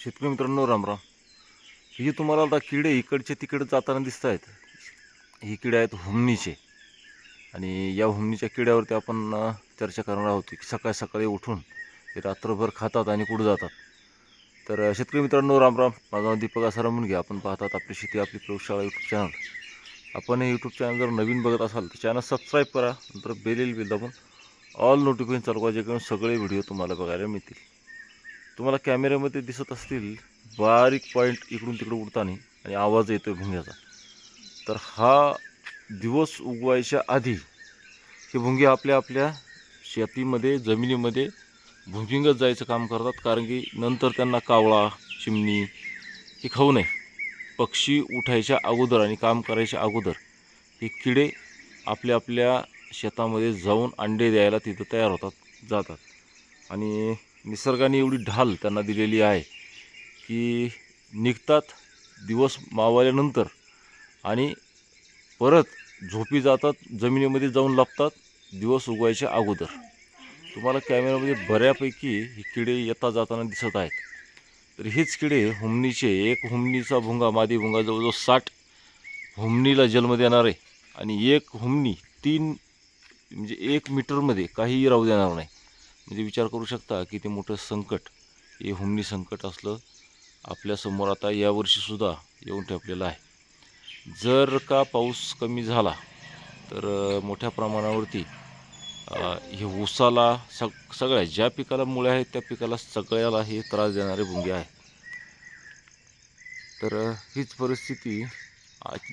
शेतकरी मित्रांनो रामराम हे तुम्हाला आता किडे इकडचे तिकडे जाताना दिसत आहेत ही किडे आहेत हुमणीचे. आणि या हुमणीच्या किड्यावरती आपण चर्चा करणार आहोत की सकाळी सकाळी उठून ते रात्रभर खातात आणि कुठं जातात. तर शेतकरी मित्रांनो रामराम माझं नाव दीपक आसाराम मुनगे. आपण पाहतात आपली शेती आपली प्रयोगशाळा यूट्यूब चॅनल आपण हे यूट्यूब चॅनल जर नवीन बघत असाल तर चॅनल सबस्क्राईब करा. नंतर बेलेल बिल दाबून ऑल नोटिफिकेशन चालू करा जेणेकरून सगळे व्हिडिओ तुम्हाला बघायला मिळतील. तुम्हाला कॅमेऱ्यामध्ये दिसत असतील बारीक पॉईंट इकडून तिकडे उडताना आणि आवाज येतोय भुंग्याचा. तर हा दिवस उगवायच्या आधी हे भुंगे आपल्या आपल्या शेतीमध्ये जमिनीमध्ये भुंगिंगत जायचं काम करतात कारण की नंतर त्यांना कावळा चिमणी हे खाऊ नये. पक्षी उठायच्या अगोदर आणि काम करायच्या अगोदर हे किडे आपल्या आपल्या शेतामध्ये जाऊन अंडे द्यायला तिथं तयार होतात जातात. आणि निसर्गाने एवढी ढाल त्यांना दिलेली आहे की निघतात दिवस मावल्यानंतर आणि परत झोपी जातात जमिनीमध्ये जाऊन लपतात दिवस उगवायच्या अगोदर. तुम्हाला कॅमेऱ्यामध्ये बऱ्यापैकी ही किडे येता जाताना दिसत आहेत. तर हेच किडे हुमणीचे एक हुमणीचा भुंगा मादी भुंगा जवळजवळ साठ हुमणीला जन्म देणार आहे. आणि एक हुमणी तीन म्हणजे एक मीटरमध्ये काहीही राहू देणार नाही. म्हणजे विचार करू शकता की ते मोठं संकट हे हुमणी संकट असलं आपल्यासमोर आता यावर्षीसुद्धा येऊन ठेपलेलं आहे. जर का पाऊस कमी झाला तर मोठ्या प्रमाणावरती हे ऊसाला सग सगळ्या ज्या पिकाला मुळे आहेत त्या पिकाला सगळ्याला हे त्रास देणारे भुंगे आहे तर हीच परिस्थिती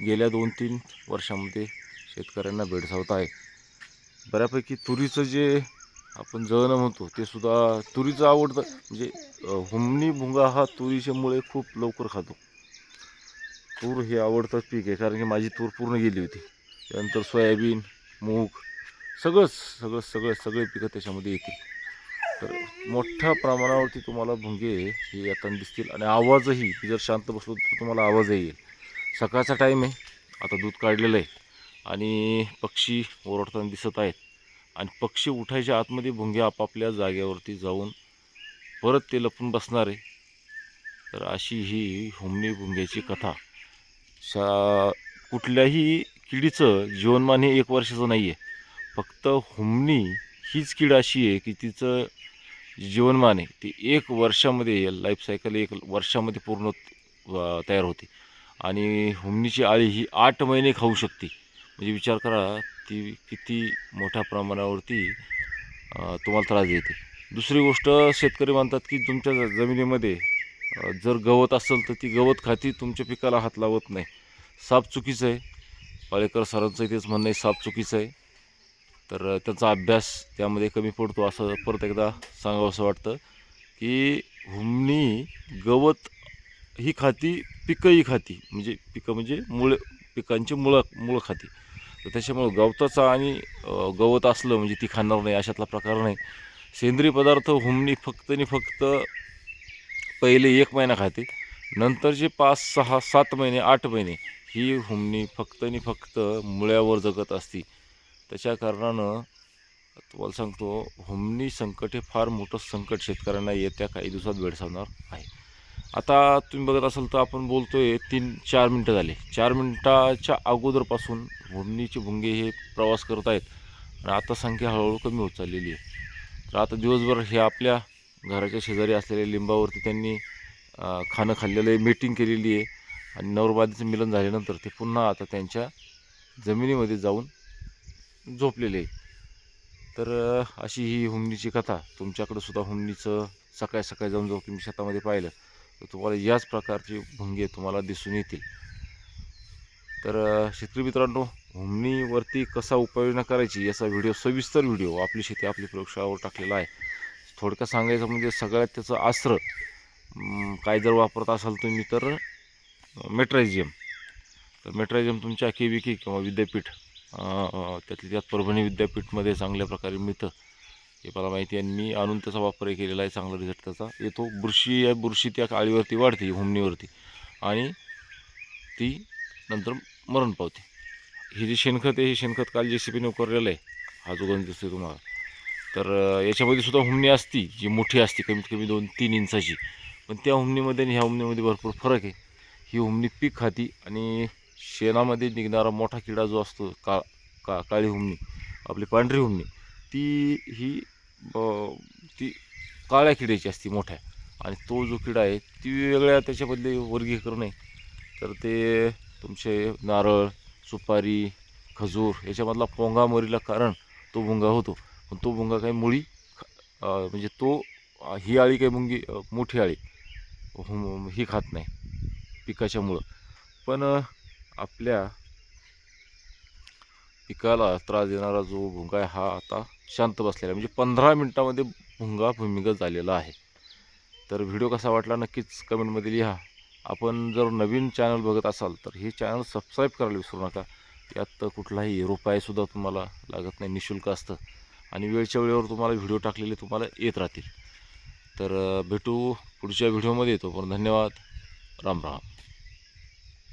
गेल्या दोन तीन वर्षामध्ये शेतकऱ्यांना भेडसावत आहे. बऱ्यापैकी तुरीचं जे आपण जळणं म्हणतो ते सुद्धा तुरीचं आवडतं म्हणजे हुमणी भुंगा हा तुरीच्यामुळे खूप लवकर खातो. तूर हे आवडतं पीक आहे कारण की माझी तूर पूर्ण गेली होती. त्यानंतर सोयाबीन मूग सगळंच सगळं सगळं सगळे पिकं त्याच्यामध्ये येतील. तर मोठ्या प्रमाणावरती तुम्हाला भुंगे हे येताना दिसतील आणि आवाजही मी जर शांत बसलो तर तुम्हाला आवाजही येईल. सकाळचा टाईम आहे आता दूध काढलेलं आहे आणि पक्षी ओरडताना दिसत आहेत. आणि पक्षी उठायच्या आतमध्ये भुंगे आपापल्या जागेवरती जाऊन परत ते लपून बसणार. आहे तर अशी ही हुमणी भुंग्याची कथा. शा कुठल्याही किडीचं जीवनमान हे एक वर्षाचं नाही आहे फक्त हुमणी हीच कीड अशी आहे की तिचं जीवनमान आहे. ती एक वर्षामध्ये लाईफ सायकल एक वर्षामध्ये पूर्ण तयार होते. आणि हुमणीची आळी ही आठ महिने खाऊ शकते. म्हणजे विचार करा ती किती मोठ्या प्रमाणावरती तुम्हाला त्रास देते. दुसरी गोष्ट शेतकरी मानतात की तुमच्या ज- जमिनीमध्ये जर गवत असेल तर ती गवत खाती तुमच्या पिकाला हात लावत नाही. साप चुकीचं आहे. पाळेकर सरांचं तेच म्हणणं आहे साप चुकीचं आहे. तर त्याचा त्यांचा अभ्यास त्यामध्ये कमी पडतो असं परत एकदा सांगावं असं वाटतं की हुमणी गवत ही खाती पिकंही खाती. म्हणजे पिकं म्हणजे मुळ पिकांची मुळं मुळं खाती. तर त्याच्यामुळं गवताचा आणि गवत असलं म्हणजे ती खाणार नाही अशातला प्रकार नाही. सेंद्रिय पदार्थ हुमणी फक्त आणि फक्त पहिले एक महिना खाते. नंतरचे पाच सहा सात महिने आठ महिने ही हुमणी फक्त आणि फक्त मुळ्यावर जगत असती. त्याच्या कारणानं तुम्हाला सांगतो हुमणी संकट हे फार मोठं संकट शेतकऱ्यांना येत्या काही दिवसात भेडसावणार आहे. आता तुम्ही बघत असाल तर आपण बोलतोय तीन चार मिनटं झाले. चार मिनटाच्या अगोदरपासून हुमणीचे भुंगे हे प्रवास करत आहेत. आणि आता संख्या हळूहळू कमी होत चाललेली आहे. तर आता दिवसभर हे आपल्या घराच्या शेजारी असलेल्या लिंबावरती त्यांनी खाणं खाल्लेलं आहे मीटिंग केलेली आहे. आणि नवरबाधीचं मिलन झाल्यानंतर ते पुन्हा आता त्यांच्या जमिनीमध्ये जाऊन झोपलेले आहे. तर अशी ही हुमणीची कथा. तुमच्याकडं सुद्धा हुमणीचं सकाळी सकाळी जाऊन जाऊ तुम्ही शेतामध्ये पाहिलं. तर तुम्हाला याच प्रकारचे भुंगे तुम्हाला दिसून येतील. तर शेतकरी मित्रांनो हुमणीवरती कसा उपाययोजना करायची याचा व्हिडिओ सविस्तर व्हिडिओ आपली शेती आपली प्रयोगशाळावर टाकलेला आहे. थोडक्यात सांगायचं म्हणजे सगळ्यात त्याचं आस्त्र काय जर वापरत असाल तुम्ही तर मेट्रायझियम तर मेट्रायझियम तुमच्या के व्ही के किंवा विद्यापीठ त्यातली त्यात परभणी विद्यापीठमध्ये चांगल्या प्रकारे मिळतं. हे मला माहिती आहे. आणि मी आणून त्याचा वापरही केलेला आहे चांगला रिझल्ट त्याचा. येतो बुरशी आहे बुरशी त्या काळीवरती वाढते हुमणीवरती. आणि ती नंतर मरण पावते. हे जे शेणखत आहे हे शेणखत काल जे सी पीने उकरलेलं आहे. हा जो गंज दिसतोय तुम्हाला. तर याच्यामध्ये सुद्धा हुमणी असती जी मोठी असते कमीत कमी दोन तीन इंचाची. पण त्या हुमणीमध्ये आणि ह्या हुमणीमध्ये भरपूर फरक आहे. ही हुमणी पीक खाती आणि शेणामध्ये निघणारा मोठा किडा जो असतो का का काळी हुमणी आपली पांढरी हुमणी ती ही ब- ती काळ्या किड्याची असते मोठ्या. आणि तो जो किडा आहे ती वेगळ्या त्याच्यामधले वर्गीकरण आहे. तर ते तुमचे नारळ सुपारी खजूर याच्यामधला पोंगा मरीला कारण तो भुंगा होतो. पण तो भुंगा काही मुळी म्हणजे तो ही आळी काही मुंगी मोठी आळी. ही खात नाही पिकाच्या मुळं. पण आपल्या पिकाला त्रास देणारा जो भुंगा आहे हा आता शांत बसलेला आहे. म्हणजे पंधरा मिनटामध्ये भुंगा भूमिगत झालेला आहे. तर व्हिडिओ कसा वाटला नक्कीच कमेंटमध्ये लिहा. आपण जर नवीन चॅनल बघत असाल तर हे चॅनल सबस्क्राईब करायला विसरू नका. यात कुठलाही रुपयासुद्धा तुम्हाला लागत नाही निशुल्क असतं. आणि वेळच्या वेळेवर तुम्हाला व्हिडिओ टाकलेले तुम्हाला येत राहतील. तर भेटू पुढच्या व्हिडिओमध्ये. येतो पण धन्यवाद. राम राम.